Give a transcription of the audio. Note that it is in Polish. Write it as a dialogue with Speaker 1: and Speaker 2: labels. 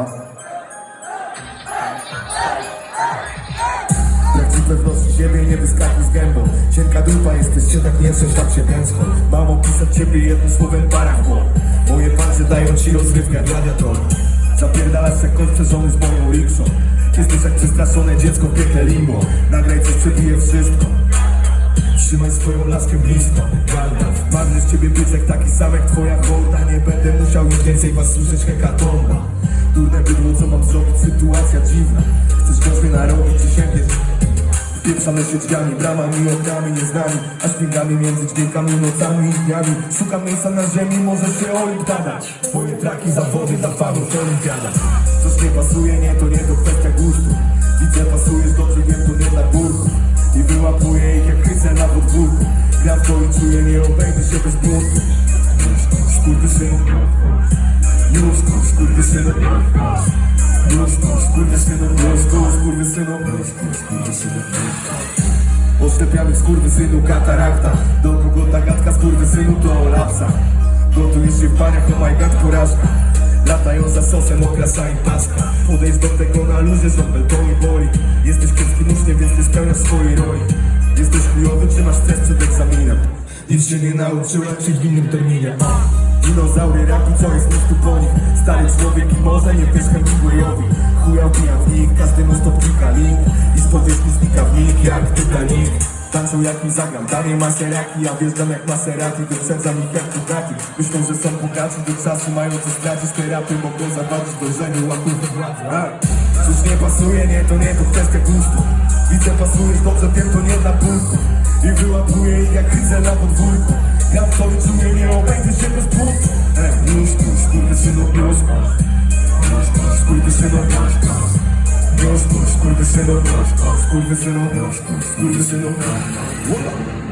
Speaker 1: no. Prawdziwe włosy siebie nie wyskakuj z gębą. Cienka dupa jesteś, się tak nie jesteś, tak się tęskno Mam opisać ciebie jednym słowem parachło Moje palce dają ci rozrywkę gladiator Zapierdalasz jak kończę żony z moją rikszą Jesteś jak przestraszone dziecko w piekle limbo Nagraj coś przebije wszystko swoją laskę blisko Gandalf Marny z ciebie być jak taki sam jak twoja horda Nie będę musiał już więcej was słyszeć hekatomba Durne bydło, co mam zrobić, sytuacja dziwna. Chcesz gąskę narobić i sięgniesz Wpieprzamy się drzwiami, bramami, oknami nieznani. A śpigami między dźwiękami, nocami i dniami. Szukam miejsca na ziemi, może się olimpiadać Twoje traki, zawody dla fanów olimpiada. Coś nie pasuje, nie, to nie to kwestia gustu nie obejdę się bez buntu Skurwysynu Józku, skurwysynu Józku, skurwysynu Józku, skurwysynu Józku, skurwysynu Oślepiamy skurwysynu katarakta Do kogo ta gadka skurwysynu to lapsa Gotujesz się w paniach, oh my god, porażka. Latają za sosem, okrasa i paska. Podejdź do tego na luzie, żąbel to i boli. Jesteś kiepskim uczniem, więc nie spełniasz swojej roli. Jesteś chujowy, czy masz stres przed egzaminem Nic się nie nauczyłem, czy w innym terminie. Dinozaury, raki, co jest tu po nich Stary człowiek i może nie wiesz Hemingwayowi Chuja wbija w nich, każdemu stop klika link. I z powierzchni znika w nich jak Titanic. Tańczą jak mi zagram, Danie Maseraki Ja wjeżdżam jak Maserati, wyprzedzam ich jak Bugatti. Myślą, że są bogaci, do czasu mają co stracić. Te rapy mogą zawadzić dążeniu Ej, Coś nie pasuje, nie, to nie, to kwestia gustu. Widzę, pasujesz dobrze, wiem, to nie dla punktów Ich jak chycę na podwórku Ja w to czuję, nie obejdę się bez punktu Ej, nóżku, skurwysynu, nóżku Nóżku, skurwysynu, nóżku Nóżku, skurwysynu, nóżku Skurwysynu, nóżku Skurwysynu, nóżku